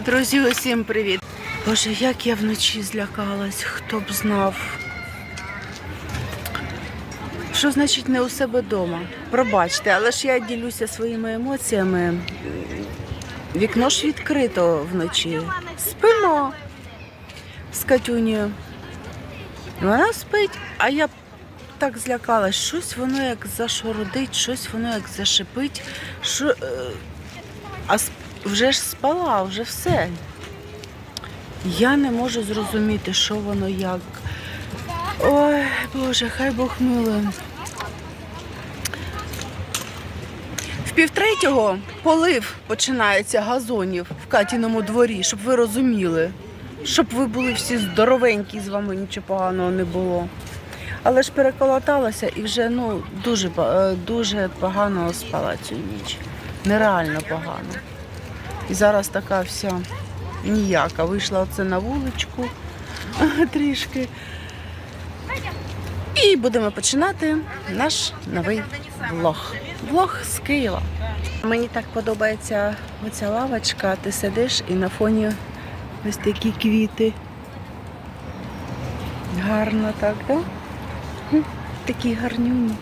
Друзі, усім привіт. Боже, як я вночі злякалась, хто б знав. Що значить не у себе вдома? Пробачте, але ж я ділюся своїми емоціями. Вікно ж відкрито вночі. Спимо з Катюнею. Вона спить, а я так злякалась. Щось воно як зашородить, щось воно як зашипить. Що, е, а вже ж спала, вже все. Я не можу зрозуміти, що воно як. Ой, Боже, хай Бог милує. В півтретього полив починається газонів в Катіному дворі, щоб ви розуміли. Щоб ви були всі здоровенькі, з вами нічого поганого не було. Але ж переколоталася і вже ну, дуже, е, дуже погано спала цю ніч. Нереально погано. І зараз така вся ніяка. Вийшла оце на вуличку трішки. І будемо починати наш новий влог. Влог з Києва. Мені так подобається оця лавочка, ти сидиш і на фоні ось такі квіти. Гарно так, так? Да? Такі гарнюні.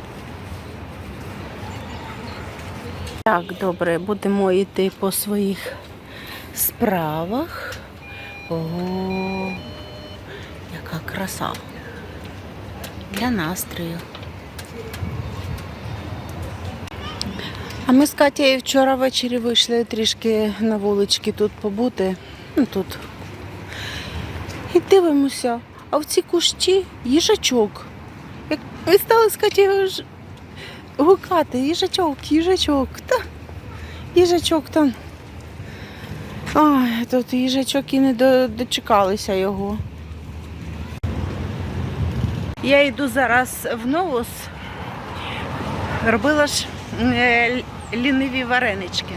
Так, добре, будемо йти по своїх справах. Ого, яка краса. Для настрою. А ми з Катєю вчора ввечері вийшли трішки на вулички тут побути. Ну, тут. І дивимося, а в ці кущі їжачок. Ми стали з Катєю гукати, їжачок, їжачок, та їжачок там. Ой, тут їжачок і не дочекалися його. Я йду зараз в новус. Робила ж е, ліниві варенички.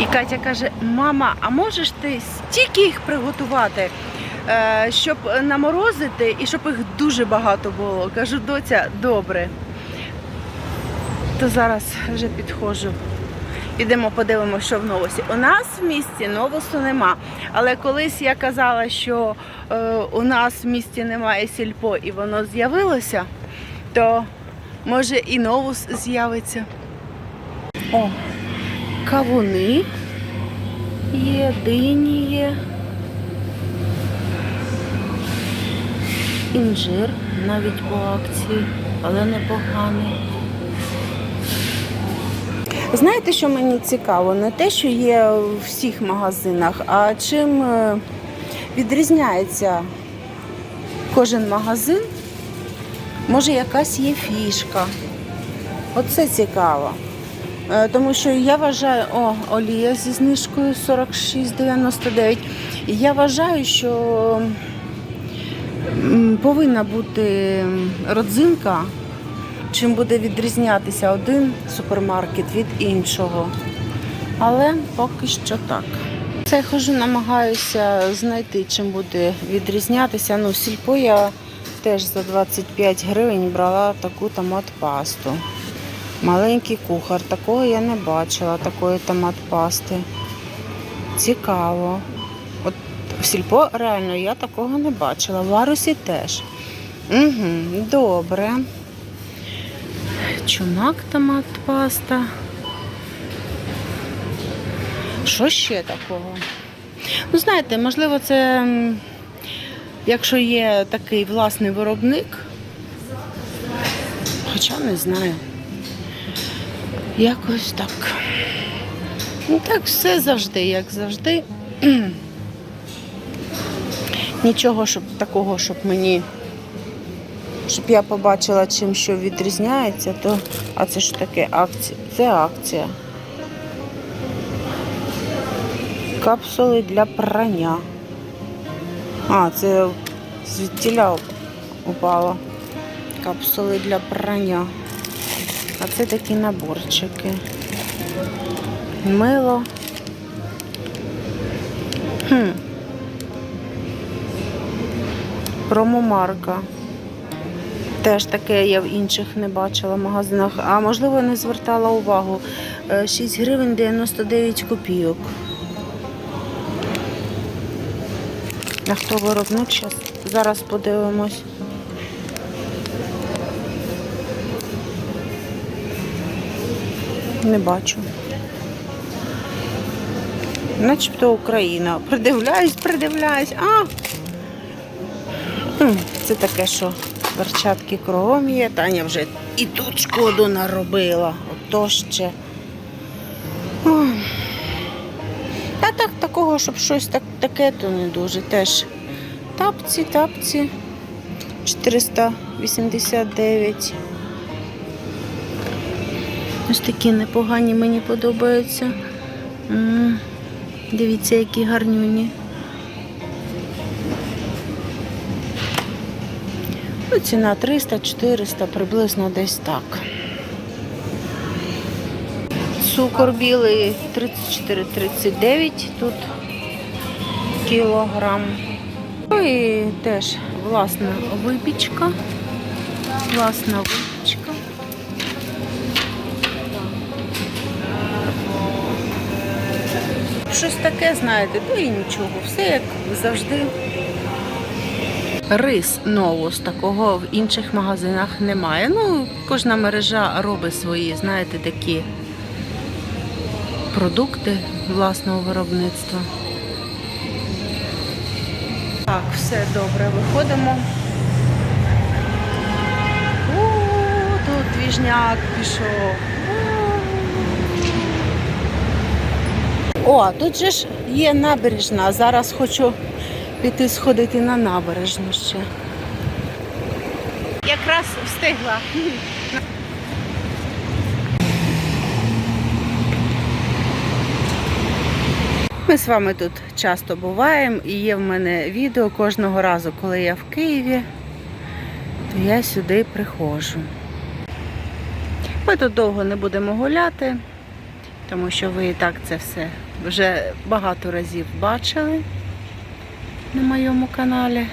І Катя каже: мама, а можеш ти стільки їх приготувати, е, щоб наморозити і щоб їх дуже багато було? Кажу, доця, добре. То зараз вже підходжу. Підемо подивимося, що в новосі. У нас в місті новосу нема. Але колись я казала, що е, у нас в місті немає сільпо і воно з'явилося, то може і новус з'явиться. О, кавуни є, дині є. Інжир навіть по акції, але непоганий. Знаєте, що мені цікаво? Не те, що є в всіх магазинах, а чим е, відрізняється кожен магазин. Може, якась є фішка. Оце цікаво. Е, Тому що я вважаю, о, олія зі знижкою 46,99. І Я вважаю, що повинна бути родзинка чим буде відрізнятися один супермаркет від іншого. Але поки що так. Це я хожу, намагаюся знайти, чим буде відрізнятися. Ну, сільпо я теж за 25 гривень брала таку томат-пасту. Маленький кухар. Такого я не бачила, такої томат-пасти. Цікаво. От в сільпо реально я такого не бачила. В Ларусі теж. Угу, добре. Чумак томат паста. Що ще такого? Ну, знаєте, можливо, це якщо є такий власний виробник, хоча не знаю. Якось так. Ну так все завжди, як завжди. Нічого щоб такого, щоб мені щоб я побачила, чим що відрізняється, то а це що таке акція? Це акція. Капсули для прання. А, це звідтіля упало. Капсули для прання. А це такі наборчики. Мило. Хм. Промомарка. Теж таке я в інших не бачила магазинах, а можливо не звертала увагу. Е, 6 гривень 99 копійок. А хто виробник зараз? Зараз подивимось. Не бачу. Начебто Україна. Придивляюсь, придивляюсь. А! Це таке, що перчатки кругом є. Таня вже і тут шкоду наробила. Ото ще. Ой. Та так, такого, щоб щось так, таке, то не дуже. Теж тапці, тапці. 489. Ось такі непогані мені подобаються. М, Дивіться, які гарнюні. Ціна 300-400, приблизно десь так. Цукор білий 34-39 тут кілограм. Ну і теж власна випічка. Власна випічка. Щось таке, знаєте, то і нічого. Все як завжди. Рис новус такого в інших магазинах немає. Ну, кожна мережа робить свої, знаєте, такі продукти власного виробництва. Так, все добре, виходимо. У, тут двіжняк пішов. О, тут же ж є набережна. Зараз хочу піти сходити на набережну ще. Якраз встигла. Ми з вами тут часто буваємо і є в мене відео кожного разу, коли я в Києві, то я сюди приходжу. Ми тут довго не будемо гуляти, тому що ви і так це все вже багато разів бачили на моєму каналі.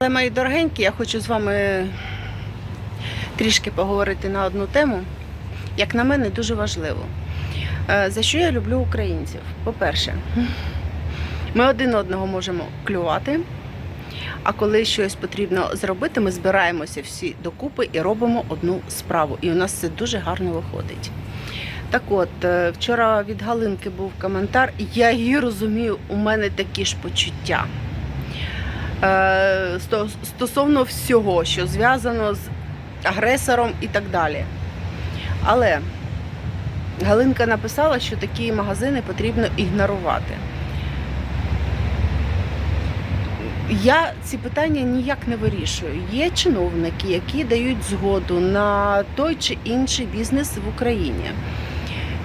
Але, мої дорогенькі, я хочу з вами трішки поговорити на одну тему, як на мене, дуже важливо. Е, За що я люблю українців? По-перше, ми один одного можемо клювати, а коли щось потрібно зробити, ми збираємося всі докупи і робимо одну справу. І у нас це дуже гарно виходить. Так от, е, вчора від Галинки був коментар, я її розумію, у мене такі ж почуття. Е, Стосовно всього, що зв'язано з агресором і так далі. Але Галинка написала, що такі магазини потрібно ігнорувати. Я ці питання ніяк не вирішую. Є чиновники, які дають згоду на той чи інший бізнес в Україні.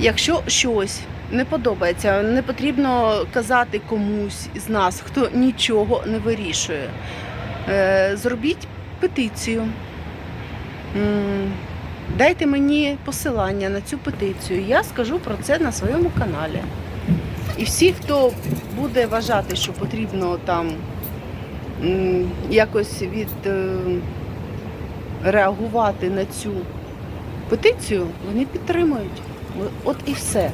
Якщо щось не подобається, не потрібно казати комусь з нас, хто нічого не вирішує. Е, Зробіть петицію. Дайте мені посилання на цю петицію. Я скажу про це на своєму каналі. І всі, хто буде вважати, що потрібно там якось від е, реагувати на цю петицію, вони підтримують. От і все.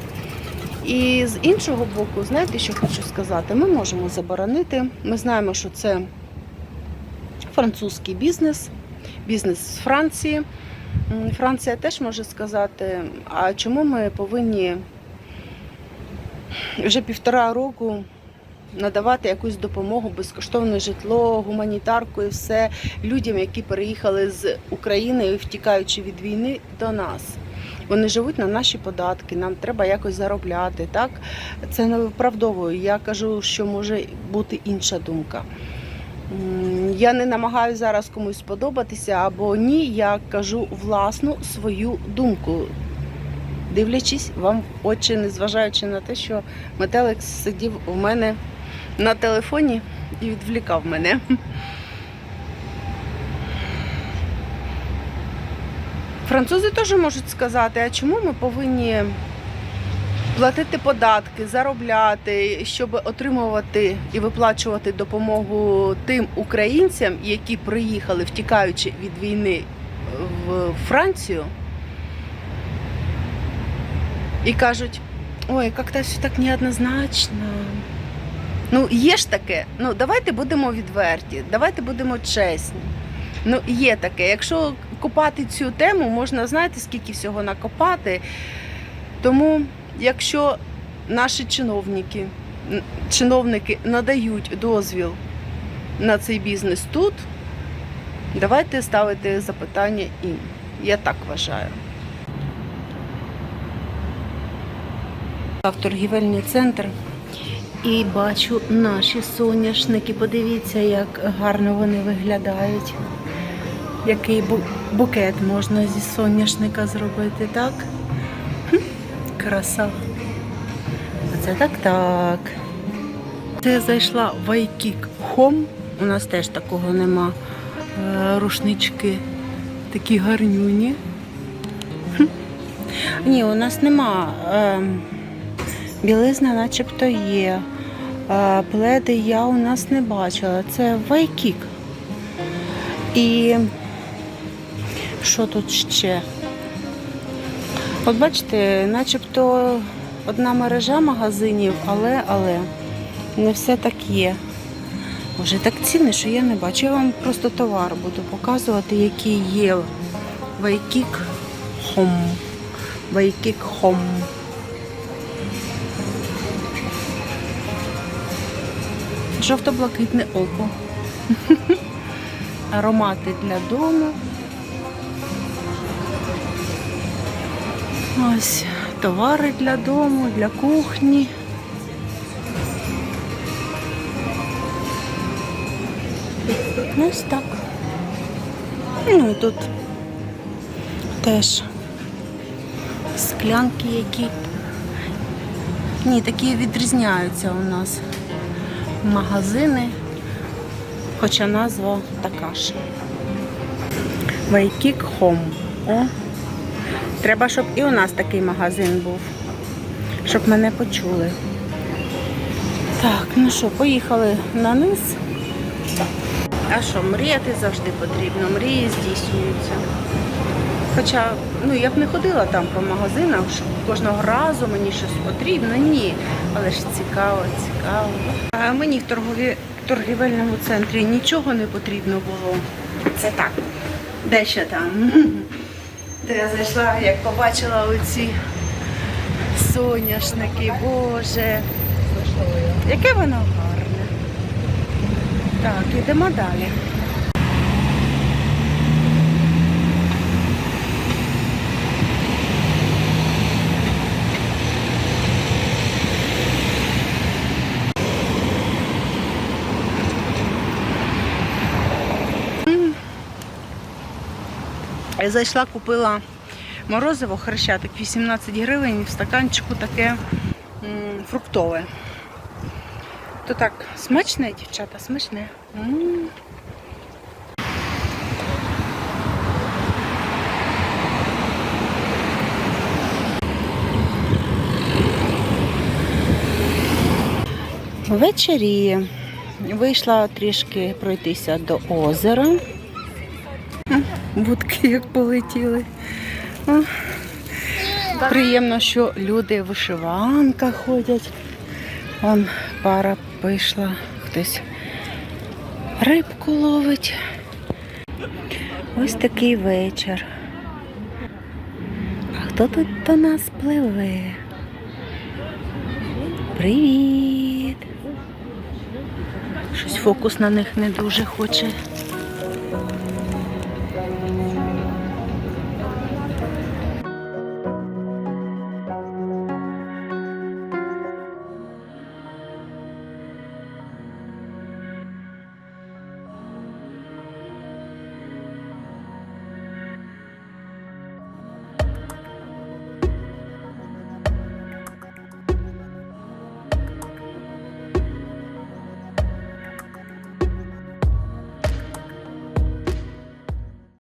І з іншого боку, знаєте, що хочу сказати? Ми можемо заборонити. Ми знаємо, що це французький бізнес, бізнес з Франції. Франція теж може сказати, а чому ми повинні вже півтора року надавати якусь допомогу, безкоштовне житло, гуманітарку і все людям, які переїхали з України, втікаючи від війни до нас. Вони живуть на наші податки, нам треба якось заробляти. Так? Це не виправдовую. Я кажу, що може бути інша думка. Я не намагаюся зараз комусь сподобатися або ні, я кажу власну свою думку, дивлячись вам в очі, незважаючи на те, що метелик сидів у мене на телефоні і відвлікав мене. Французи теж можуть сказати, а чому ми повинні платити податки, заробляти, щоб отримувати і виплачувати допомогу тим українцям, які приїхали, втікаючи від війни в Францію, і кажуть, Ой, як-то все так неоднозначно. Ну, є ж таке. Ну, давайте будемо відверті, давайте будемо чесні. Ну, є таке. Якщо копати цю тему, можна знаєте, скільки всього накопати. Тому, якщо наші чиновники, чиновники надають дозвіл на цей бізнес тут, давайте ставити запитання їм. Я так вважаю. Торгівельний центр і бачу наші соняшники. Подивіться, як гарно вони виглядають. Який букет можна зі соняшника зробити, так? Краса. Оце так так. Це зайшла в Айкік Хом. У нас теж такого нема. Е, Рушнички такі гарнюні. Ні, у нас нема. ем, Білизна начебто є. Пледи я у нас не бачила. Це вайкік. І що тут ще? От бачите, начебто одна мережа магазинів, але, але не все так є. Вже так ціни, що я не бачу. Я вам просто товар буду показувати, який є Вайкік Хом. Вайкік Хом. Жовто-блакитне око. Аромати для дому. Ось товари для дому, для кухні. Ось так. Ну і тут теж склянки які. Ні, такі відрізняються у нас магазини, хоча назва така ж. Вайкік Хом. О. Треба, щоб і у нас такий магазин був, щоб мене почули. Так, ну що, поїхали на низ. А що, мріяти завжди потрібно, мрії здійснюються. Хоча ну, я б не ходила там по магазинах, що кожного разу мені щось потрібно, ні. Але ж цікаво, цікаво. А мені в торгові, торгівельному центрі нічого не потрібно було. Це так. Де ще там? Де я зайшла, як побачила оці соняшники, боже. Яке воно гарне. Так, йдемо далі. Зайшла, купила морозиво хрещатик 18 гривень, в стаканчику таке фруктове. То так, смачне, дівчата, смачне. Ввечері вийшла трішки пройтися до озера. Будки як полетіли. Приємно, що люди в вишиванках ходять. Вон пара вийшла, хтось рибку ловить. Ось такий вечір. А хто тут до нас пливе? Привіт! Щось фокус на них не дуже хоче